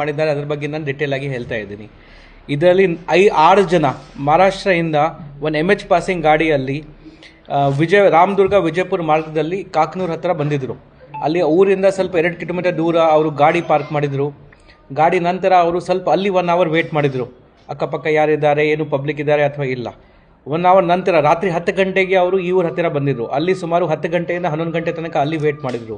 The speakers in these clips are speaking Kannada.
ಮಾಡಿದ್ದಾರೆ, ಅದ್ರ ಬಗ್ಗೆ ನಾನು ಡಿಟೇಲ್ ಆಗಿ ಹೇಳ್ತಾ ಇದ್ದೀನಿ. ಇದರಲ್ಲಿ ಐ ಆರು ಜನ, ಮಹಾರಾಷ್ಟ್ರದಿಂದ ಒಂದು ಎಂ ಎಚ್ ಪಾಸಿಂಗ್ ಗಾಡಿಯಲ್ಲಿ ವಿಜಯ, ರಾಮದುರ್ಗ ವಿಜಯಪುರ ಮಾರ್ಗದಲ್ಲಿ ಕಾಕನೂರ್ ಹತ್ರ ಬಂದಿದ್ರು. ಅಲ್ಲಿ ಊರಿಂದ ಸ್ವಲ್ಪ ಎರಡು ಕಿಲೋಮೀಟರ್ ದೂರ ಅವರು ಗಾಡಿ ಪಾರ್ಕ್ ಮಾಡಿದ್ರು. ಗಾಡಿ ನಂತರ ಅವರು ಸ್ವಲ್ಪ ಅಲ್ಲಿ ಒನ್ ಅವರ್ ವೇಟ್ ಮಾಡಿದ್ರು. ಅಕ್ಕಪಕ್ಕ ಯಾರಿದ್ದಾರೆ, ಏನು ಪಬ್ಲಿಕ್ ಇದ್ದಾರೆ ಅಥವಾ ಇಲ್ಲ. ಒನ್ ಅವರ್ ನಂತರ ರಾತ್ರಿ ಹತ್ತು ಗಂಟೆಗೆ ಅವರು ಈ ಊರ ಹತ್ತಿರ ಬಂದಿದ್ರು. ಅಲ್ಲಿ ಸುಮಾರು ಹತ್ತು ಗಂಟೆಯಿಂದ ಹನ್ನೊಂದು ಗಂಟೆ ತನಕ ಅಲ್ಲಿ ವೇಟ್ ಮಾಡಿದ್ರು.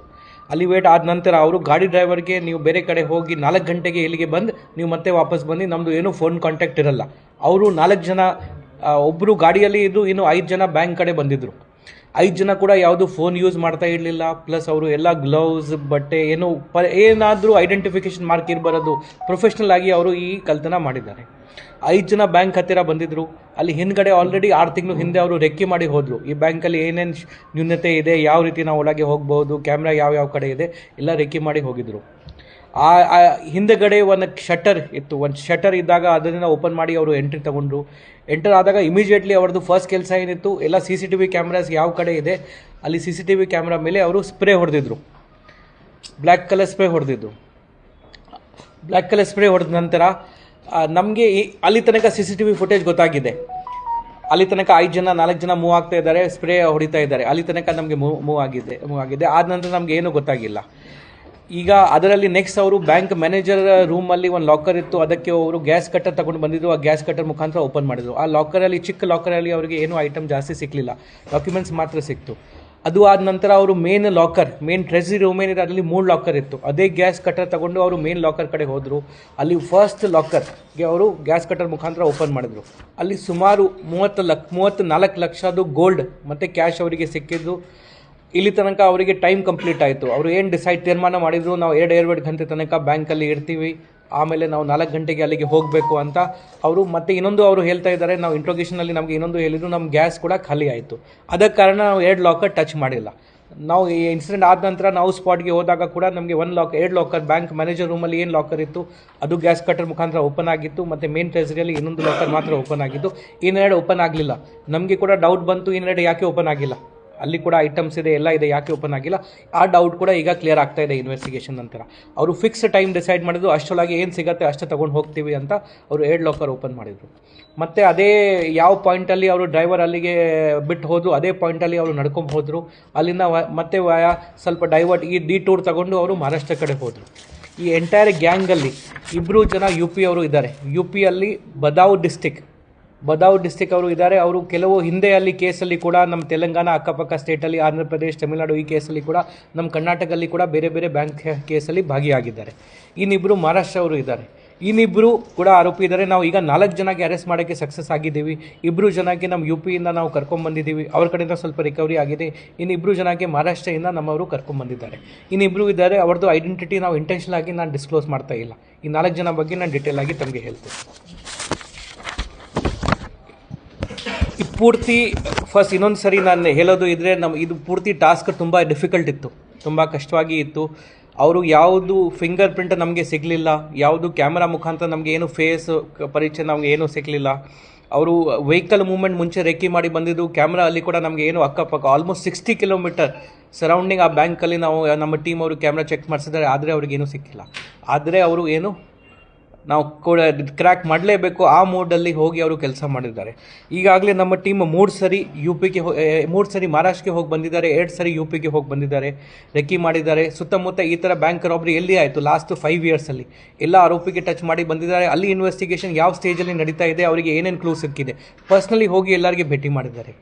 ಅಲ್ಲಿ ವೇಟ್ ಆದ ನಂತರ ಅವರು ಗಾಡಿ ಡ್ರೈವರ್ಗೆ ನೀವು ಬೇರೆ ಕಡೆ ಹೋಗಿ ನಾಲ್ಕು ಗಂಟೆಗೆ ಇಲ್ಲಿಗೆ ಬಂದು, ನೀವು ಮತ್ತೆ ವಾಪಸ್ ಬಂದು ನಮ್ಮದು ಏನೂ ಫೋನ್ ಕಾಂಟ್ಯಾಕ್ಟ್ ಇರಲ್ಲ. ಅವರು ನಾಲ್ಕು ಜನ ಒಬ್ಬರು ಗಾಡಿಯಲ್ಲಿ ಇದ್ದು ಇನ್ನು ಐದು ಜನ ಬ್ಯಾಂಕ್ ಕಡೆ ಬಂದಿದ್ರು. ಐದು ಜನ ಕೂಡ ಯಾವುದು ಫೋನ್ ಯೂಸ್ ಮಾಡ್ತಾ ಇರಲಿಲ್ಲ. ಪ್ಲಸ್ ಅವರು ಎಲ್ಲ ಗ್ಲೌಸ್ ಬಟ್ಟೆ, ಏನು ಪ, ಏನಾದರೂ ಐಡೆಂಟಿಫಿಕೇಶನ್ ಮಾರ್ಕ್ ಇರಬಾರದು. ಪ್ರೊಫೆಷ್ನಲ್ ಆಗಿ ಅವರು ಈ ಕಲ್ತನ ಮಾಡಿದ್ದಾರೆ. ಐದು ಜನ ಬ್ಯಾಂಕ್ ಹತ್ತಿರ ಬಂದಿದ್ರು. ಅಲ್ಲಿ ಹಿಂದ್ಗಡೆ ಆಲ್ರೆಡಿ ಆರು ತಿಂಗಳು ಹಿಂದೆ ಅವರು ರೆಕ್ಕಿ ಮಾಡಿ ಹೋದರು. ಈ ಬ್ಯಾಂಕಲ್ಲಿ ಏನೇನು ನ್ಯೂನತೆ ಇದೆ, ಯಾವ ರೀತಿ ನಾವು ಒಳಗೆ ಹೋಗ್ಬೋದು ಕ್ಯಾಮ್ರಾ ಯಾವ ಯಾವ ಕಡೆ ಇದೆ, ಎಲ್ಲ ರೆಕ್ಕಿ ಮಾಡಿ ಹೋಗಿದ್ರು. ಆ ಹಿಂದೆಗಡೆ ಒಂದು ಶಟರ್ ಇತ್ತು. ಒಂದು ಶಟರ್ ಇದ್ದಾಗ ಅದರಿಂದ ಓಪನ್ ಮಾಡಿ ಅವರು ಎಂಟ್ರಿ ತಗೊಂಡ್ರು. ಎಂಟರ್ ಆದಾಗ ಇಮಿಡಿಯೇಟ್ಲಿ ಅವ್ರದ್ದು ಫಸ್ಟ್ ಕೆಲಸ ಏನಿತ್ತು, ಎಲ್ಲ C C T V cameras ಯಾವ ಕಡೆ ಇದೆ, ಅಲ್ಲಿ C C T V camera ಮೇಲೆ ಅವರು ಸ್ಪ್ರೇ ಹೊಡೆದಿದ್ರು. ಬ್ಲ್ಯಾಕ್ ಕಲರ್ ಸ್ಪ್ರೇ ಹೊಡೆದಿದ್ರು. ಬ್ಲ್ಯಾಕ್ ಕಲರ್ ಸ್ಪ್ರೇ ಹೊಡೆದ ನಂತರ ನಮಗೆ ಅಲ್ಲಿ ತನಕ C C T V footage ಗೊತ್ತಾಗಿದೆ. ಅಲ್ಲಿ ತನಕ ಐದು ಜನ, ನಾಲ್ಕು ಜನ ಮೂವ್ ಆಗ್ತಾ ಇದ್ದಾರೆ ಸ್ಪ್ರೇ ಹೊಡಿತಾ ಇದ್ದಾರೆ. ಅಲ್ಲಿ ತನಕ ನಮಗೆ ಮೂವ್ ಮೂವ್ ಆಗಿದೆ ಮೂವ್ ಆಗಿದೆ. ಆದ ನಂತರ ನಮಗೆ ಏನೂ ಗೊತ್ತಾಗಿಲ್ಲ. ಈಗ ಅದರಲ್ಲಿ ನೆಕ್ಸ್ಟ್ ಅವರು ಬ್ಯಾಂಕ್ ಮ್ಯಾನೇಜರ್ ರೂಮಲ್ಲಿ ಒಂದು ಲಾಕರ್ ಇತ್ತು. ಅದಕ್ಕೆ ಅವರು ಗ್ಯಾಸ್ ಕಟ್ಟರ್ ತಗೊಂಡು ಬಂದಿದ್ರು. ಆ ಗ್ಯಾಸ್ ಕಟ್ಟರ್ ಮುಖಾಂತರ ಓಪನ್ ಮಾಡಿದ್ರು. ಆ ಲಾಕರಲ್ಲಿ ಚಿಕ್ಕ ಲಾಕರಲ್ಲಿ ಅವರಿಗೆ ಏನೂ ಐಟಮ್ ಜಾಸ್ತಿ ಸಿಕ್ಕಲಿಲ್ಲ ಡಾಕ್ಯುಮೆಂಟ್ಸ್ ಮಾತ್ರ ಸಿಕ್ತು. ಅದು ಆದ ನಂತರ ಅವರು main locker main treasury room ಏನಿದೆ, ಅದರಲ್ಲಿ ಮೂರು ಲಾಕರ್ ಇತ್ತು. ಅದೇ ಗ್ಯಾಸ್ ಕಟ್ಟರ್ ತಗೊಂಡು ಅವರು ಮೇನ್ ಲಾಕರ್ ಕಡೆ ಹೋದರು. ಅಲ್ಲಿ ಫಸ್ಟ್ ಲಾಕರ್ಗೆ ಅವರು ಗ್ಯಾಸ್ ಕಟ್ಟರ್ ಮುಖಾಂತರ ಓಪನ್ ಮಾಡಿದ್ರು. ಅಲ್ಲಿ ಸುಮಾರು ಮೂವತ್ತು ಲಕ್, ಮೂವತ್ತು ನಾಲ್ಕು ಲಕ್ಷದು ಗೋಲ್ಡ್ ಮತ್ತು ಕ್ಯಾಶ್ ಅವರಿಗೆ ಸಿಕ್ಕಿದ್ದು. ಇಲ್ಲಿ ತನಕ ಅವರಿಗೆ ಟೈಮ್ ಕಂಪ್ಲೀಟ್ ಆಯಿತು. ಅವರು ಏನು ಡಿಸೈಡ್ ತೀರ್ಮಾನ ಮಾಡಿದ್ರು, ನಾವು ಎರಡು ಎರಡು ಗಂಟೆ ತನಕ ಬ್ಯಾಂಕಲ್ಲಿ ಇರ್ತೀವಿ. ಆಮೇಲೆ ನಾವು ನಾಲ್ಕು ಗಂಟೆಗೆ ಅಲ್ಲಿಗೆ ಹೋಗಬೇಕು ಅಂತ ಅವರು ಮತ್ತೆ ಇನ್ನೊಂದು ಅವರು ಹೇಳ್ತಾ ಇದ್ದಾರೆ, ನಾವು ಇಂಟ್ರೋಗೇಷನಲ್ಲಿ ನಮಗೆ ಇನ್ನೊಂದು ಹೇಳಿದ್ರು ನಮ್ಮ ಗ್ಯಾಸ್ ಕೂಡ ಖಾಲಿ ಆಯಿತು. ಅದಕ್ಕೆ ಕಾರಣ ನಾವು ಎರಡು ಲಾಕರ್ ಟಚ್ ಮಾಡಿಲ್ಲ. ನಾವು ಈ ಇನ್ಸಿಡೆಂಟ್ ಆದ ನಂತರ ನಾವು ಸ್ಪಾಟ್ಗೆ ಹೋದಾಗ ಕೂಡ ನಮಗೆ ಒನ್ ಲಾಕ್ ಎರಡು ಲಾಕರ್ ಬ್ಯಾಂಕ್ ಮ್ಯಾನೇಜರ್ ರೂಮಲ್ಲಿ ಏನು ಲಾಕರ್ ಇತ್ತು, ಅದು ಗ್ಯಾಸ್ ಕಟ್ಟರ್ ಮುಖಾಂತರ ಓಪನ್ ಆಗಿತ್ತು, ಮತ್ತು ಮೇನ್ ಟ್ರೆಸರಿಯಲ್ಲಿ ಇನ್ನೊಂದು ಲಾಕರ್ ಮಾತ್ರ ಓಪನ್ ಆಗಿತ್ತು ಇನ್ನೆರಡು ಓಪನ್ ಆಗಲಿಲ್ಲ. ನಮಗೆ ಕೂಡ ಡೌಟ್ ಬಂತು, ಇನ್ನೆರಡು ಯಾಕೆ ಓಪನ್ ಆಗಿಲ್ಲ? ಅಲ್ಲಿ ಕೂಡ ಐಟಮ್ಸ್ ಇದೆ, ಎಲ್ಲ ಇದೆ, ಯಾಕೆ ಓಪನ್ ಆಗಿಲ್ಲ? ಆ ಡೌಟ್ ಕೂಡ ಈಗ ಕ್ಲಿಯರ್ ಆಗ್ತಾ ಇದೆ ಇನ್ವೆಸ್ಟಿಗೇಷನ್ ನಂತರ. ಅವರು ಫಿಕ್ಸ್ ಟೈಮ್ ಡಿಸೈಡ್ ಮಾಡಿದ್ರು, ಅಷ್ಟರೊಳಗೆ ಏನು ಸಿಗುತ್ತೆ ಅಷ್ಟೇ ತೊಗೊಂಡು ಹೋಗ್ತೀವಿ ಅಂತ ಅವರು ಎರಡು ಲಾಕರ್ ಓಪನ್ ಮಾಡಿದರು. ಮತ್ತು ಅದೇ ಯಾವ ಪಾಯಿಂಟಲ್ಲಿ ಅವರು ಡ್ರೈವರ್ ಅಲ್ಲಿಗೆ ಬಿಟ್ಟು ಹೋದರು, ಅದೇ ಪಾಯಿಂಟಲ್ಲಿ ಅವರು ನಡ್ಕೊಂಡು ಹೋದರು. ಅಲ್ಲಿಂದ ಮತ್ತೆ ಸ್ವಲ್ಪ ಡೈವರ್ಟ್ ಈ ಡಿ ಟೂರ್ ತಗೊಂಡು ಅವರು ಮಹಾರಾಷ್ಟ್ರ ಕಡೆ ಹೋದರು. ಈ ಎಂಟೈರ್ ಗ್ಯಾಂಗಲ್ಲಿ ಇಬ್ಬರು ಜನ ಯು ಪಿ ಅವರು ಇದ್ದಾರೆ. ಯು ಪಿಯಲ್ಲಿ ಬದಾವ್ ಡಿಸ್ಟಿಕ್ ಬದಾವ್ ಡಿಸ್ಟಿಕ್ ಅವರು ಇದ್ದಾರೆ. ಅವರು ಕೆಲವು ಹಿಂದೆ ಅಲ್ಲಿ ಕೇಸಲ್ಲಿ ಕೂಡ ನಮ್ಮ ತೆಲಂಗಾಣ, ಅಕ್ಕಪಕ್ಕ ಸ್ಟೇಟಲ್ಲಿ ಆಂಧ್ರ ಪ್ರದೇಶ್, ತಮಿಳುನಾಡು ಈ ಕೇಸಲ್ಲಿ ಕೂಡ ನಮ್ಮ ಕರ್ನಾಟಕದಲ್ಲಿ ಕೂಡ ಬೇರೆ ಬೇರೆ ಬ್ಯಾಂಕ್ ಕೇಸಲ್ಲಿ ಭಾಗಿಯಾಗಿದ್ದಾರೆ. ಇನ್ನಿಬ್ಬರು ಮಹಾರಾಷ್ಟ್ರ ಅವರು ಇದ್ದಾರೆ. ಇನ್ನಿಬ್ಬರು ಕೂಡ ಆರೋಪಿ ಇದ್ದಾರೆ. ನಾವು ಈಗ ನಾಲ್ಕು ಜನಕ್ಕೆ ಅರೆಸ್ಟ್ ಮಾಡೋಕ್ಕೆ ಸಕ್ಸಸ್ ಆಗಿದ್ದೀವಿ. ಇಬ್ಬರು ಜನಕ್ಕೆ ನಮ್ಮ ಯು ಪಿಯಿಂದ ನಾವು ಕರ್ಕೊಂಡ್ಬಂದಿದ್ದೀವಿ ಅವ್ರ ಕಡೆಯಿಂದ ಸ್ವಲ್ಪ ರಿಕವರಿ ಆಗಿದೆ. ಇನ್ನಿಬ್ಬರು ಜನಕ್ಕೆ ಮಹಾರಾಷ್ಟ್ರದಿಂದ ನಮ್ಮವರು ಕರ್ಕೊಂಡ್ಬಂದಿದ್ದಾರೆ ಇನ್ನಿಬ್ಬರು ಇದ್ದಾರೆ. ಅವ್ರದ್ದು ಐಡೆಂಟಿಟಿ ನಾವು ಇಂಟೆನ್ಷನ್ ಆಗಿ ನಾನು ಡಿಸ್ಕ್ಲೋಸ್ ಮಾಡ್ತಾ ಇಲ್ಲ. ಈ ನಾಲ್ಕು ಜನ ಬಗ್ಗೆ ನಾನು ಡೀಟೇಲ್ ಆಗಿ ತಮಗೆ ಹೇಳ್ತೇನೆ ಈ ಪೂರ್ತಿ ಫಸ್ಟ್ ಇನ್ನೊಂದು ಸರಿ ನಾನು ಹೇಳೋದು ಇದ್ರೆ ನಮ್ಮ ಇದು ಪೂರ್ತಿ ಟಾಸ್ಕ್ ತುಂಬ ಡಿಫಿಕಲ್ಟ್ ಇತ್ತು. ತುಂಬ ಕಷ್ಟವಾಗಿ ಇತ್ತು. ಅವರು ಯಾವುದು ಫಿಂಗರ್ ಪ್ರಿಂಟ್ ನಮಗೆ ಸಿಗಲಿಲ್ಲ. ಯಾವುದು ಕ್ಯಾಮ್ರಾ ಮುಖಾಂತರ ನಮಗೆ ಏನು ಫೇಸ್ ಪರಿಚಯ ನಮಗೆ ಏನೂ ಸಿಗಲಿಲ್ಲ. ಅವರು ವೆಹಿಕಲ್ ಮೂವ್ಮೆಂಟ್ ಮುಂಚೆ ರೆಕ್ಕಿ ಮಾಡಿ ಬಂದಿದ್ದು ಕ್ಯಾಮ್ರಾ ಅಲ್ಲಿ ಕೂಡ ನಮಗೆ ಏನು ಅಕ್ಕಪಕ್ಕ ಆಲ್ಮೋಸ್ಟ್ ಸಿಕ್ಸ್ಟಿ ಕಿಲೋಮೀಟರ್ ಸರೌಂಡಿಂಗ್ ಆ ಬ್ಯಾಂಕಲ್ಲಿ ನಾವು ನಮ್ಮ ಟೀಮ್ ಅವರು ಕ್ಯಾಮ್ರಾ ಚೆಕ್ ಮಾಡಿಸಿದ್ದಾರೆ, ಆದರೆ ಅವ್ರಿಗೇನೂ ಸಿಕ್ಕಿಲ್ಲ ಆದರೆ ಅವರು ಏನು ನಾವು ಕೂಡ ಕ್ರ್ಯಾಕ್ ಮಾಡಲೇಬೇಕು. ಆ ಮೋಡಲ್ಲಿ ಹೋಗಿ ಅವರು ಕೆಲಸ ಮಾಡಿದ್ದಾರೆ. ಈಗಾಗಲೇ ನಮ್ಮ ಟೀಮ್ ಮೂರು ಸರಿ ಯು ಪಿಗೆ ಮೂರು ಸರಿ ಮಹಾರಾಷ್ಟ್ರಕ್ಕೆ ಹೋಗಿ ಬಂದಿದ್ದಾರೆ. ಎರಡು ಸರಿ ಯು ಪಿಗೆ ಹೋಗಿ ಬಂದಿದ್ದಾರೆ. ರೆಕ್ಕಿ ಮಾಡಿದ್ದಾರೆ. ಸುತ್ತಮುತ್ತ ಈ ಥರ ಬ್ಯಾಂಕ್ ರಾಬ್ರಿ ಎಲ್ಲಿ ಆಯಿತು? ಲಾಸ್ಟ್ ಫೈವ್ ಇಯರ್ಸಲ್ಲಿ ಎಲ್ಲ ಆರೋಪಿಗೆ ಟಚ್ ಮಾಡಿ ಬಂದಿದ್ದಾರೆ. ಅಲ್ಲಿ ಇನ್ವೆಸ್ಟಿಗೇಷನ್ ಯಾವ ಸ್ಟೇಜಲ್ಲಿ ನಡೀತಾ ಇದೆ? ಅವರಿಗೆ ಏನೇನು ಕ್ಲೂ ಸಿಕ್ಕಿದೆ? ಪರ್ಸ್ನಲಿ ಹೋಗಿ ಎಲ್ಲರಿಗೆ ಭೇಟಿ ಮಾಡಿದ್ದಾರೆ.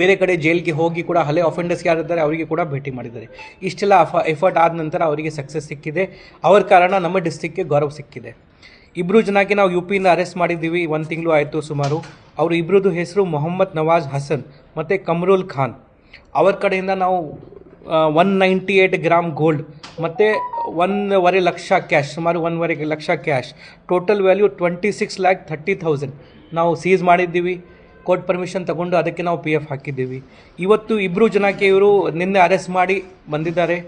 ಬೇರೆ ಕಡೆ ಜೈಲ್ಗೆ ಹೋಗಿ ಕೂಡ ಹಳೆ ಅಫೆಂಡರ್ಸ್ ಯಾರಿದ್ದಾರೆ ಅವರಿಗೆ ಕೂಡ ಭೇಟಿ ಮಾಡಿದ್ದಾರೆ. ಇಷ್ಟೆಲ್ಲ ಅಫ ಎಫರ್ಟ್ ಆದ ನಂತರ ಅವರಿಗೆ ಸಕ್ಸಸ್ ಸಿಕ್ಕಿದೆ. ಅವರ ಕಾರಣ ನಮ್ಮ ಡಿಸ್ಟಿಕ್ಗೆ ಗೌರವ ಸಿಕ್ಕಿದೆ. ಇಬ್ಬರು ಜನಕ್ಕೆ ನಾವು ಯು ಪಿಯಿಂದ ಅರೆಸ್ಟ್ ಮಾಡಿದ್ದೀವಿ. ಒಂದು ತಿಂಗಳು ಆಯಿತು ಸುಮಾರು. ಅವರು ಇಬ್ಬರದ್ದು ಹೆಸರು ಮೊಹಮ್ಮದ್ ನವಾಜ್ ಹಸನ್ ಮತ್ತು ಕಮ್ರುಲ್ ಖಾನ್. ಅವ್ರ ಕಡೆಯಿಂದ ನಾವು one ninety eight gram gold ಮತ್ತು ಒಂದೂವರೆ ಲಕ್ಷ ಕ್ಯಾಶ್ ಸುಮಾರು ಒಂದೂವರೆ lakh cash total value twenty six lakh thirty thousand ನಾವು ಸೀಸ್ ಮಾಡಿದ್ದೀವಿ. ಕೋರ್ಟ್ ಪರ್ಮಿಷನ್ ತಗೊಂಡು ಅದಕ್ಕೆ ನಾವು ಪಿ ಎಫ್ ಹಾಕಿದ್ದೀವಿ. ಇವತ್ತು ಇಬ್ಬರು ಜನಕ್ಕೆ ಇವರು ನಿನ್ನೆ ಅರೆಸ್ಟ್ ಮಾಡಿ ಬಂದಿದ್ದಾರೆ.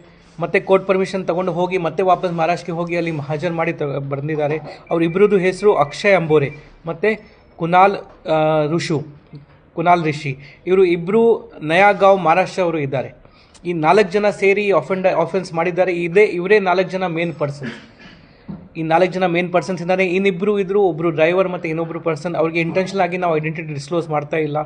ಮತ್ತೆ ಕೋರ್ಟ್ ಪರ್ಮಿಷನ್ ತಗೊಂಡು ಹೋಗಿ ಮತ್ತೆ ವಾಪಸ್ ಮಹಾರಾಷ್ಟ್ರಕ್ಕೆ ಹೋಗಿ ಅಲ್ಲಿ ಹಾಜರು ಮಾಡಿ ತ, ಬಂದಿದ್ದಾರೆ. ಅವರಿಬ್ಬರದ್ದು ಹೆಸರು ಅಕ್ಷಯ್ ಅಂಬೋರೆ, ಮತ್ತು ಕುನಾಲ್ ಋಷು, ಕುನಾಲ್ ರಿಷಿ. ಇವರು ಇಬ್ಬರು ನಯಾಗಾವ್ ಮಹಾರಾಷ್ಟ್ರ ಅವರು ಇದ್ದಾರೆ. ಈ ನಾಲ್ಕು ಜನ ಸೇರಿ ಅಫೆಂಡ ಆಫೆನ್ಸ್ ಮಾಡಿದ್ದಾರೆ. ಇದೇ, ಇವರೇ ನಾಲ್ಕು ಜನ ಮೇನ್ ಪರ್ಸನ್ ಈ ನಾಲ್ಕು ಜನ ಮೇನ್ ಪರ್ಸನ್ಸ್ ಇದ್ದಾರೆ ಇನ್ನಿಬ್ಬರು ಇದ್ರು ಒಬ್ಬರು ಡ್ರೈವರ್ ಮತ್ತು ಇನ್ನೊಬ್ಬರು ಪರ್ಸನ್ ಅವ್ರಿಗೆ ಇಂಟೆನ್ಷನ್ ಆಗಿ ನಾವು ಐಡೆಂಟಿಟಿ ಡಿಸ್ಕ್ಲೋಸ್ ಮಾಡ್ತಾ ಇಲ್ಲ.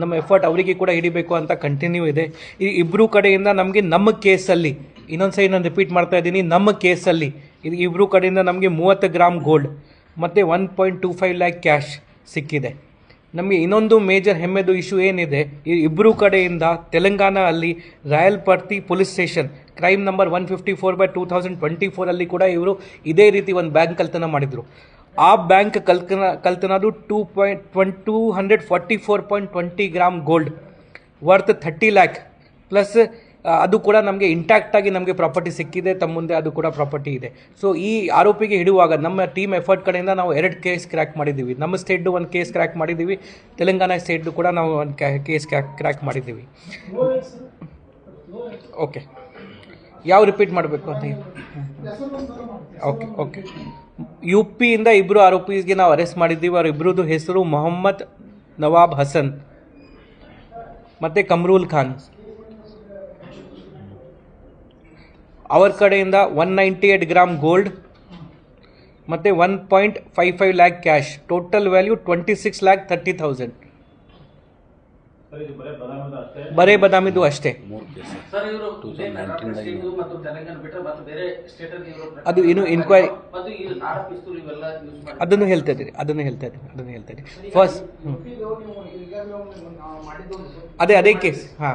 ನಮ್ಮ ಎಫರ್ಟ್ ಅವರಿಗೆ ಕೂಡ ಹಿಡಿಬೇಕು ಅಂತ ಕಂಟಿನ್ಯೂ ಇದೆ. ಈ ಇಬ್ಬರು ಕಡೆಯಿಂದ ನಮಗೆ ನಮ್ಮ ಕೇಸಲ್ಲಿ ಇನ್ನೊಂದು ಸರಿ ನಾನು ರಿಪೀಟ್ ಮಾಡ್ತಾ ಇದ್ದೀನಿ, ನಮ್ಮ ಕೇಸಲ್ಲಿ ಇದು ಇಬ್ಬರು ಕಡೆಯಿಂದ ನಮಗೆ ಮೂವತ್ತು ಗ್ರಾಮ್ ಗೋಲ್ಡ್ ಮತ್ತು one point two five lakh cash ಸಿಕ್ಕಿದೆ. ನಮಗೆ ಇನ್ನೊಂದು ಮೇಜರ್ ಹೆಮ್ಮೆದು ಇಶ್ಯೂ ಏನಿದೆ, ಈ ಇಬ್ಬರು ಕಡೆಯಿಂದ ತೆಲಂಗಾಣ ಅಲ್ಲಿ Rayalparthi police station crime number one fifty four by two thousand twenty ಫೋರಲ್ಲಿ ಕೂಡ ಇವರು ಇದೇ ರೀತಿ ಒಂದು ಬ್ಯಾಂಕ್ ಕಲ್ತನ ಮಾಡಿದರು. ಆ ಬ್ಯಾಂಕ್ ಕಲ್ತನ, ಕಲ್ತನದು two point twenty two hundred forty four point twenty gram gold worth thirty lakh plus ಅದು ಕೂಡ ನಮಗೆ ಇಂಟ್ಯಾಕ್ಟ್ ಆಗಿ ನಮಗೆ ಪ್ರಾಪರ್ಟಿ ಸಿಕ್ಕಿದೆ ತಮ್ಮ ಮುಂದೆ ಅದು ಕೂಡ ಪ್ರಾಪರ್ಟಿ ಇದೆ. ಸೊ ಈ ಆರೋಪಿಗೆ ಹಿಡುವಾಗ ನಮ್ಮ ಟೀಮ್ ಎಫರ್ಟ್ ಕಡೆಯಿಂದ ನಾವು ಎರಡು ಕೇಸ್ ಕ್ರ್ಯಾಕ್ ಮಾಡಿದ್ದೀವಿ. ನಮ್ಮ ಸ್ಟೇಟ್ ಒಂದು ಕೇಸ್ ಕ್ರ್ಯಾಕ್ ಮಾಡಿದ್ದೀವಿ. ತೆಲಂಗಾಣ ಸ್ಟೇಟ್ ಕೂಡ ನಾವು ಒಂದು ಕೇಸ್ ಕ್ರ್ಯಾಕ್ ಮಾಡಿದ್ದೀವಿ. ಓಕೆ ಯಾವ ರಿಪೀಟ್ ಮಾಡಬೇಕು ಅಂತ ಓಕೆ ಓಕೆ ಯು ಪಿಯಿಂದ ಇಬ್ಬರು ಆರೋಪಿಗೆ ನಾವು ಅರೆಸ್ಟ್ ಮಾಡಿದ್ದೀವಿ. ಅವ್ರ ಇಬ್ಬರದು ಹೆಸರು ಮೊಹಮ್ಮದ್ ನವಾಬ್ ಹಸನ್. ಮತ್ತು ಕಮ್ರೂಲ್ ಖಾನ್. ಅವರ ಕಡೆಯಿಂದ one ninety eight gram gold ಮತ್ತು one point five five lakh cash total value twenty six lakh thirty thousand ಬರೇ ಬದಾಮಿದು ಅಷ್ಟೇ? ಸರ್ ಇವರು ಇದೇ ಕರ್ನಾಟಕ ಸ್ಟೇಟ್ ಮತ್ತು ತೆಲಂಗಾಣ ಬಿಟ್ಟರೆ ಮತ್ತು ಬೇರೆ ಸ್ಟೇಟ್ ಅಲ್ಲಿ ಇವರು ಅದು ಇನ್ನು ಇನ್ಕ್ವೈರಿ ಅದನ್ನು ಹೇಳ್ತಾ ಇದ್ದೀರಿ ಅದನ್ನು ಹೇಳ್ತಾ ಇದ್ದೀನಿ ಅದನ್ನು ಹೇಳ್ತಾ ಇದ್ದೀನಿ ಫಸ್ಟ್ ಅದೇ ಅದೇ ಕೇಸ್ ಹಾಂ.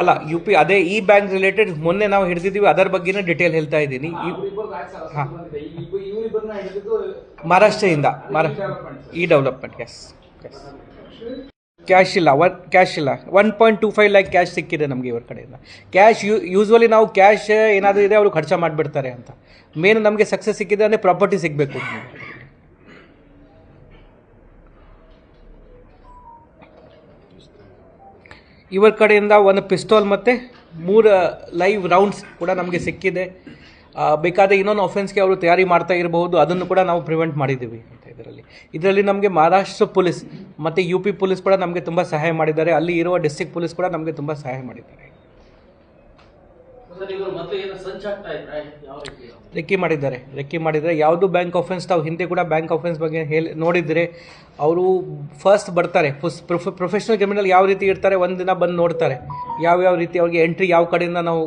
ಅಲ್ಲ ಯು ಪಿ ಅದೇ ಈ ಬ್ಯಾಂಕ್ ರಿಲೇಟೆಡ್ ಮೊನ್ನೆ ನಾವು ಹಿಡಿದಿದ್ದೀವಿ ಅದರ ಬಗ್ಗೆನೇ ಡಿಟೇಲ್ ಹೇಳ್ತಾ ಇದ್ದೀನಿ. ಹಾಂ ಮಹಾರಾಷ್ಟ್ರದಿಂದ ಮಹಾರಾಷ್ಟ್ರ ಈ ಡೆವಲಪ್ಮೆಂಟ್ ಎಸ್ ಎಸ್ ಕ್ಯಾಶ್ ಇಲ್ಲ. ಒನ್ ಕ್ಯಾಶ್ ಇಲ್ಲ. One point two five lakh cash ಸಿಕ್ಕಿದೆ ನಮಗೆ ಇವ್ರ ಕಡೆಯಿಂದ. ಕ್ಯಾಶ್ ಯೂ ಯೂಸ್ವಲಿ ನಾವು ಕ್ಯಾಶ್ ಏನಾದರೂ ಇದೆ ಅವರು ಖರ್ಚು ಮಾಡಿಬಿಡ್ತಾರೆ ಅಂತ. ಮೇನ್ ನಮಗೆ ಸಕ್ಸಸ್ ಸಿಕ್ಕಿದೆ ಅಂದರೆ ಪ್ರಾಪರ್ಟಿ ಸಿಗಬೇಕು. ಇವರ ಕಡೆಯಿಂದ ಒಂದು ಪಿಸ್ತೋಲ್ ಮತ್ತು ಮೂರು ಲೈವ್ ರೌಂಡ್ಸ್ ಕೂಡ ನಮಗೆ ಸಿಕ್ಕಿದೆ. ಆ, ಬೇಕಾದ್ರೆ ಇನ್ನೊಂದು ಆಫೆನ್ಸ್ಗೆ ಅವರು ತಯಾರಿ ಮಾಡ್ತಾ ಇರಬಹುದು. ಅದನ್ನು ಕೂಡ ನಾವು ಪ್ರಿವೆಂಟ್ ಮಾಡಿದ್ದೀವಿ. ಇದರಲ್ಲಿ. ಇದರಲ್ಲಿ ನಮಗೆ ಮಹಾರಾಷ್ಟ್ರ ಪೊಲೀಸ್ ಮತ್ತು ಯು ಪಿ ಪೊಲೀಸ್ ಕೂಡ ನಮಗೆ ತುಂಬ ಸಹಾಯ ಮಾಡಿದ್ದಾರೆ. ಅಲ್ಲಿ ಇರುವ ಡಿಸ್ಟ್ರಿಕ್ಟ್ ಪೊಲೀಸ್ ಕೂಡ ನಮಗೆ ತುಂಬ ಸಹಾಯ ಮಾಡಿದ್ದಾರೆ. ರೆಕ್ಕಿ ಮಾಡಿದ್ದಾರೆ. ರೆಕ್ಕಿ ಮಾಡಿದ್ದಾರೆ ಯಾವುದು ಬ್ಯಾಂಕ್ ಆಫೆನ್ಸ್ ತಾವು ಹಿಂದೆ ಕೂಡ ಬ್ಯಾಂಕ್ ಆಫೆನ್ಸ್ ಬಗ್ಗೆ ಹೇಳಿ ನೋಡಿದರೆ ಅವರು ಫಸ್ಟ್ ಬರ್ತಾರೆ. ಪ್ರೊಫೆಷನಲ್ ಕ್ರಿಮಿನಲ್ ಯಾವ ರೀತಿ ಇರ್ತಾರೆ? ಒಂದು ದಿನ ಬಂದು ನೋಡ್ತಾರೆ. ಯಾವ ಯಾವ ರೀತಿ ಅವ್ರಿಗೆ ಎಂಟ್ರಿ ಯಾವ ಕಡೆಯಿಂದ ನಾವು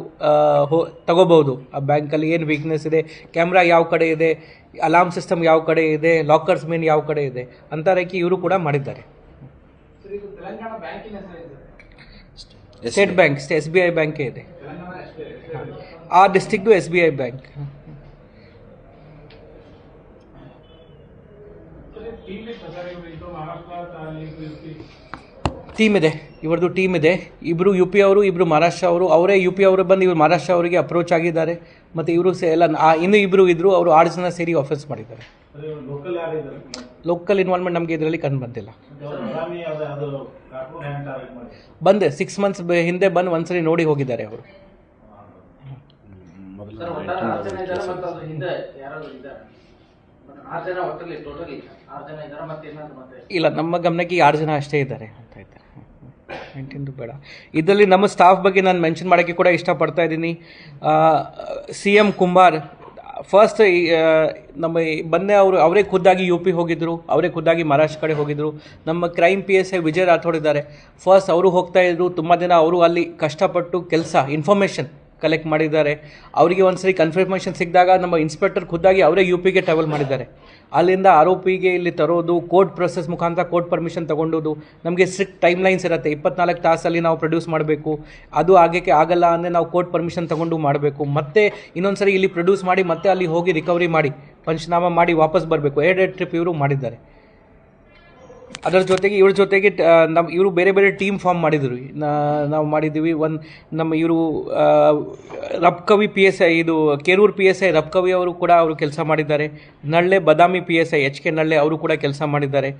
ಹೋ ತಗೋಬಹುದು. ಆ ಬ್ಯಾಂಕಲ್ಲಿ ಏನು ವೀಕ್ನೆಸ್ ಇದೆ ಕ್ಯಾಮ್ರಾ ಯಾವ ಕಡೆ ಇದೆ ಅಲಾರ್ಮ್ ಸಿಸ್ಟಮ್ ಯಾವ ಕಡೆ ಇದೆ ಲಾಕರ್ಸ್ ಮೇನ್ ಯಾವ ಕಡೆ ಇದೆ ಅಂತ ರೀತಿ ಇವರು ಕೂಡ ಮಾಡಿದ್ದಾರೆ. State Bank S B I. ಬ್ಯಾಂಕೇ ಇದೆ. ಆ district S B I bank team ಇದೆ. ಇವ್ರದ್ದು ಟೀಮ್ ಇದೆ. ಇಬ್ಬರು ಯು ಪಿ ಅವರು ಇಬ್ಬರು ಮಹಾರಾಷ್ಟ್ರ ಅವರು. ಅವರೇ ಯು ಪಿ ಅವರು ಬಂದು ಇವರು ಮಹಾರಾಷ್ಟ್ರ ಅವರಿಗೆ ಅಪ್ರೋಚ್ ಆಗಿದ್ದಾರೆ. ಮತ್ತು ಇವರು ಸೇ ಎಲ್ಲ ಇನ್ನೂ ಇಬ್ಬರು ಇದ್ದರು ಅವರು ಆರು ಜನ ಸೇರಿ ಆಫೆನ್ಸ್ ಮಾಡಿದ್ದಾರೆ. ಲೋಕಲ್ ಇನ್ವಾಲ್ವ್ಮೆಂಟ್ ನಮಗೆ ಇದರಲ್ಲಿ ಕಂಡು ಬಂದಿಲ್ಲ. ಬಂದೆ. ಸಿಕ್ಸ್ ಮಂತ್ಸ್ ಹಿಂದೆ ಬಂದು ಒಂದ್ಸರಿ ನೋಡಿ ಹೋಗಿದ್ದಾರೆ ಅವರು. ಇಲ್ಲ ನಮ್ಮ ಗಮನಕ್ಕೆ ಈ ಆರು ಜನ ಅಷ್ಟೇ ಇದ್ದಾರೆ. ಇದ್ದಾರೆ ನೈನ್ಟೀನ್ದು ಬೇಡ. ಇದರಲ್ಲಿ ನಮ್ಮ ಸ್ಟಾಫ್ ಬಗ್ಗೆ ನಾನು ಮೆನ್ಷನ್ ಮಾಡೋಕ್ಕೆ ಕೂಡ ಇಷ್ಟಪಡ್ತಾ ಇದ್ದೀನಿ. ಸಿ ಎಂ ಕುಮಾರ್ ಫಸ್ಟ್ ನಮ್ಮ ಬಂದೆ ಅವರು, ಅವರೇ ಖುದ್ದಾಗಿ ಯು ಪಿ ಹೋಗಿದ್ದರು ಅವರೇ ಖುದ್ದಾಗಿ ಮಹಾರಾಷ್ಟ್ರ ಕಡೆ ಹೋಗಿದ್ರು. ನಮ್ಮ crime P S I Vijay Rathod ಇದ್ದಾರೆ. ಫಸ್ಟ್ ಅವರು ಹೋಗ್ತಾ ಇದ್ರು, ತುಂಬ ದಿನ ಅವರು ಅಲ್ಲಿ ಕಷ್ಟಪಟ್ಟು ಕೆಲಸ ಇನ್ಫಾರ್ಮೇಷನ್ ಕಲೆಕ್ಟ್ ಮಾಡಿದ್ದಾರೆ. ಅವರಿಗೆ ಒಂದ್ಸರಿ ಕನ್ಫರ್ಮೇಷನ್ ಸಿಕ್ಕಿದಾಗ ನಮ್ಮ ಇನ್ಸ್ಪೆಕ್ಟರ್ ಖುದ್ದಾಗಿ ಅವರೇ ಯು ಪಿಗೆ ಟ್ರಾವೆಲ್ ಮಾಡಿದ್ದಾರೆ. ಅಲ್ಲಿಂದ ಆರೋಪಿಗೆ ಇಲ್ಲಿ ತರೋದು ಕೋರ್ಟ್ ಪ್ರೊಸೆಸ್ ಮುಖಾಂತರ ಕೋರ್ಟ್ ಪರ್ಮಿಷನ್ ತಗೊಂಡೋದು, ನಮಗೆ ಸ್ಟ್ರಿಕ್ಟ್ ಟೈಮ್ ಲೈನ್ಸ್ ಇರುತ್ತೆ. ಇಪ್ಪತ್ನಾಲ್ಕು ತಾಸಲ್ಲಿ ನಾವು ಪ್ರೊಡ್ಯೂಸ್ ಮಾಡಬೇಕು. ಅದು ಆಗಕ್ಕೆ ಆಗಲ್ಲ ಅಂದರೆ ನಾವು ಕೋರ್ಟ್ ಪರ್ಮಿಷನ್ ತಗೊಂಡು ಮಾಡಬೇಕು. ಮತ್ತೆ ಇನ್ನೊಂದ್ಸರಿ ಇಲ್ಲಿ ಪ್ರೊಡ್ಯೂಸ್ ಮಾಡಿ, ಮತ್ತೆ ಅಲ್ಲಿ ಹೋಗಿ ರಿಕವರಿ ಮಾಡಿ, ಪಂಚನಾಮ ಮಾಡಿ ವಾಪಸ್ ಬರಬೇಕು. ಎರಡೆರಡು ಟ್ರಿಪ್ ಇವರು ಮಾಡಿದ್ದಾರೆ. ಅದರ ಜೊತೆಗೆ ಇವ್ರ ಜೊತೆಗೆ ನಮ್ಮ ಇವರು ಬೇರೆ ಬೇರೆ ಟೀಮ್ ಫಾರ್ಮ್ ಮಾಡಿದ್ರು. ನಾವು ಮಾಡಿದ್ದೀವಿ ಒಂದು, ನಮ್ಮ ಇವರು ರಬ್ಕವಿ ಪಿ ಎಸ್ ಐ ಇದು Kerur P S I Rabkavi ಅವರು ಕೂಡ ಅವರು ಕೆಲಸ ಮಾಡಿದ್ದಾರೆ. Nalle Badami P S I H K Nalle ಅವರು ಕೂಡ ಕೆಲಸ ಮಾಡಿದ್ದಾರೆ.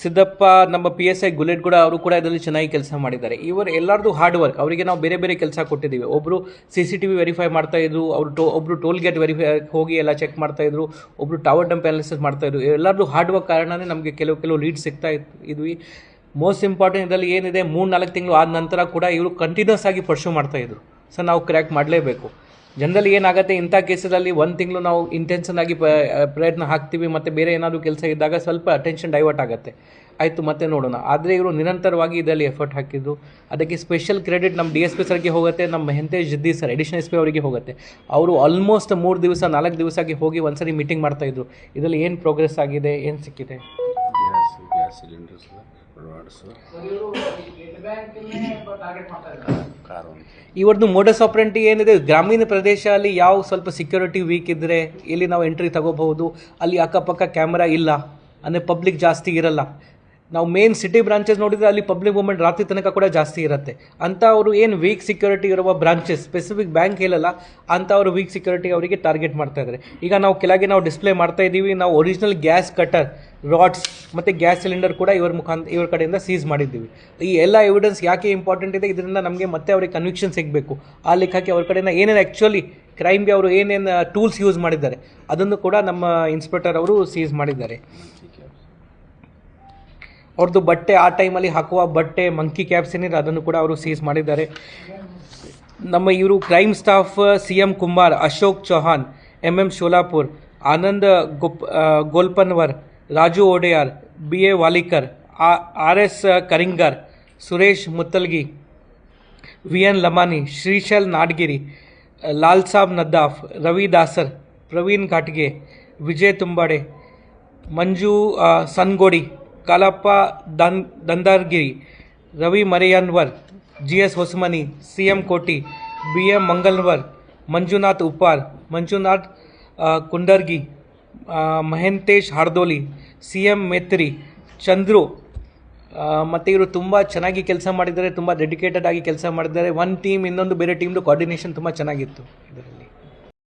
ಸಿದ್ದಪ್ಪ, ನಮ್ಮ ಪಿ ಎಸ್ ಐ ಗುಲೆಟ್ ಕೂಡ ಅವರು ಕೂಡ ಇದರಲ್ಲಿ ಚೆನ್ನಾಗಿ ಕೆಲಸ ಮಾಡಿದ್ದಾರೆ. ಇವರು ಎಲ್ಲರದು ಹಾರ್ಡ್ ವರ್ಕ್ ಅವರಿಗೆ ನಾವು ಬೇರೆ ಬೇರೆ ಕೆಲಸ ಕೊಟ್ಟಿದ್ದೀವಿ. ಒಬ್ಬರು C C T V verify ಮಾಡ್ತಾ ಇದ್ರು, ಅವರು ಟೋ ಒಬ್ಬರು ಟೋಲ್ ಗೇಟ್ ವೆರಿಫೈ ಹೋಗಿ ಎಲ್ಲ ಚೆಕ್ ಮಾಡ್ತಾ ಇದ್ರು ಒಬ್ಬರು ಟವರ್ ಡಂಪ್ ಅನಾಲಿಸಿಸ್ ಮಾಡ್ತಾ ಇದ್ರು. ಎಲ್ಲರದು ಹಾರ್ಡ್ ವರ್ಕ್ ಕಾರಣನೇ ನಮಗೆ ಕೆಲವು ಕೆಲವು ಲೀಡ್ ಸಿಗ್ತಾ ಇದ್ವಿ. ಮೋಸ್ಟ್ ಇಂಪಾರ್ಟೆಂಟ್ ಇದರಲ್ಲಿ ಏನಿದೆ ಮೂರು ನಾಲ್ಕು ತಿಂಗಳು ಆದ ನಂತರ ಕೂಡ ಇವರು ಕಂಟಿನ್ಯೂಸ್ ಆಗಿ ಪರ್ಶ್ಯೂ ಮಾಡ್ತಾ ಇದ್ರು. ಸೊ ನಾವು ಕ್ರ್ಯಾಕ್ ಮಾಡಲೇಬೇಕು. ಜನರಲಿ ಏನಾಗುತ್ತೆ, ಇಂಥ ಕೇಸಲ್ಲಿ ಒಂದು ತಿಂಗಳು ನಾವು ಇಂಟೆನ್ಷನ್ ಆಗಿ ಪ್ರಯತ್ನ ಹಾಕ್ತೀವಿ, ಮತ್ತು ಬೇರೆ ಏನಾದರೂ ಕೆಲಸ ಇದ್ದಾಗ ಸ್ವಲ್ಪ ಅಟೆನ್ಷನ್ ಡೈವರ್ಟ್ ಆಗುತ್ತೆ. ಆಯಿತು, ಮತ್ತೆ ನೋಡೋಣ. ಆದರೆ ಇವರು ನಿರಂತರವಾಗಿ ಇದರಲ್ಲಿ ಎಫರ್ಟ್ ಹಾಕಿದ್ದು, ಅದಕ್ಕೆ ಸ್ಪೆಷಲ್ ಕ್ರೆಡಿಟ್ ನಮ್ಮ ಡಿ ಎಸ್ ಪಿ ಸರ್ಗೆ ಹೋಗುತ್ತೆ ನಮ್ಮ Mahantesh Jiddi sir additional S P ಅವರಿಗೆ ಹೋಗುತ್ತೆ. ಅವರು ಆಲ್ಮೋಸ್ಟ್ ಮೂರು ದಿವಸ, ನಾಲ್ಕು ದಿವಸಕ್ಕೆ ಹೋಗಿ ಒಂದ್ಸರಿ ಮೀಟಿಂಗ್ ಮಾಡ್ತಾಯಿದ್ರು ಇದರಲ್ಲಿ ಏನು ಪ್ರೋಗ್ರೆಸ್ ಆಗಿದೆ, ಏನು ಸಿಕ್ಕಿದೆ? ಗ್ಯಾಸ್ ಗ್ಯಾಸ್ ಸಿಲಿಂಡರ್ಸ್ ಇವ್ರದ್ದು ಮೋಡಸ್ ಆಪ್ರೆಂಟಿ ಏನಿದೆ? ಗ್ರಾಮೀಣ ಪ್ರದೇಶ ಅಲ್ಲಿ ಯಾವ ಸ್ವಲ್ಪ ಸೆಕ್ಯೂರಿಟಿ ವೀಕ್ ಇದ್ರೆ ಇಲ್ಲಿ ನಾವು ಎಂಟ್ರಿ ತಗೋಬಹುದು. ಅಲ್ಲಿ ಅಕ್ಕಪಕ್ಕ ಕ್ಯಾಮರಾ ಇಲ್ಲ. ಅಂದರೆ ಪಬ್ಲಿಕ್ ಜಾಸ್ತಿ ಇರಲ್ಲ. ನಾವು ಮೇನ್ ಸಿಟಿ ಬ್ರಾಂಚಸ್ ನೋಡಿದರೆ ಅಲ್ಲಿ ಪಬ್ಲಿಕ್ ಮೂಮೆಂಟ್ ರಾತ್ರಿ ತನಕ ಕೂಡ ಜಾಸ್ತಿ ಇರುತ್ತೆ. ಅಂತ ಅವರು ಏನು ವೀಕ್ ಸೆಕ್ಯೂರಿಟಿ ಇರುವ ಬ್ರಾಂಚಸ್ ಸ್ಪೆಸಿಫಿಕ್ ಬ್ಯಾಂಕ್ ಹೇಳಲ್ಲ ಅಂತ ಅವರು ವೀಕ್ ಸೆಕ್ಯೂರಿಟಿ ಅವರಿಗೆ ಟಾರ್ಗೆಟ್ ಮಾಡ್ತಾ ಇದ್ದಾರೆ ಈಗ ನಾವು ಕೆಳಗೆ ನಾವು ಡಿಸ್ಪ್ಲೇ ಮಾಡ್ತಾ ಇದ್ದೀವಿ, ನಾವು ಒರಿಜಿನಲ್ ಗ್ಯಾಸ್ ಕಟರ್ ರಾಡ್ಸ್ ಮತ್ತು ಗ್ಯಾಸ್ ಸಿಲಿಂಡರ್ ಕೂಡ ಇವ್ರ ಮುಖಾಂತರ ಇವ್ರ ಕಡೆಯಿಂದ ಸೀಸ್ ಮಾಡಿದ್ದೀವಿ. ಈ ಎಲ್ಲ ಎವಿಡೆನ್ಸ್ ಯಾಕೆ ಇಂಪಾರ್ಟೆಂಟ್ ಇದೆ? ಇದರಿಂದ ನಮಗೆ ಮತ್ತೆ ಅವ್ರಿಗೆ ಕನ್ವಿಕ್ಷನ್ ಸಿಗಬೇಕು. ಆ ಲೆಕ್ಕಕ್ಕೆ ಅವ್ರ ಕಡೆಯಿಂದ ಏನೇನು ಆ್ಯಕ್ಚುಲಿ ಕ್ರೈಮ್ಗೆ ಅವರು ಏನೇನು ಟೂಲ್ಸ್ ಯೂಸ್ ಮಾಡಿದ್ದಾರೆ, ಅದನ್ನು ಕೂಡ ನಮ್ಮ ಇನ್ಸ್ಪೆಕ್ಟರ್ ಅವರು ಸೀಸ್ ಮಾಡಿದ್ದಾರೆ. ಅವ್ರದ್ದು ಬಟ್ಟೆ ಆ ಟೈಮಲ್ಲಿ ಹಾಕುವ ಬಟ್ಟೆ ಮಂಕಿ ಕ್ಯಾಪ್ಸ್ ಏನಿದೆ, ಅದನ್ನು ಕೂಡ ಅವರು ಸೀಸ್ ಮಾಡಿದ್ದಾರೆ. ನಮ್ಮ ಇವರು crime staff C M Kumar Ashok Chauhan M M Solapur Anand Gop Golpanvar Raju Odeyar B A Valikar R S Karingar Suresh Muttalgi V N Lamani Shrishail Nadgiri Lal Sab Naddaf Ravi Dasar Praveen ಘಾಟ್ಗೆ Vijay Tumbade Manju Sangodi Kalappa Dan, Dandargiri, Ravi Mareyanvar G S Hosamani C M Koti B M Mangalvar, Manjunath Uppar, Manjunath Kundargi Mahantesh Hardoli C M Metri, Chandru ಮತ್ತು ಇವರು ತುಂಬ ಚೆನ್ನಾಗಿ ಕೆಲಸ ಮಾಡಿದ್ದಾರೆ, ತುಂಬ ಡೆಡಿಕೇಟೆಡ್ ಆಗಿ ಕೆಲಸ ಮಾಡಿದ್ದಾರೆ. ಒನ್ ಟೀಮ್ ಇನ್ನೊಂದು ಬೇರೆ ಟೀಮ್ದು ಕೋಆರ್ಡಿನೇಷನ್ ತುಂಬ ಚೆನ್ನಾಗಿತ್ತು ಇದರಲ್ಲಿ.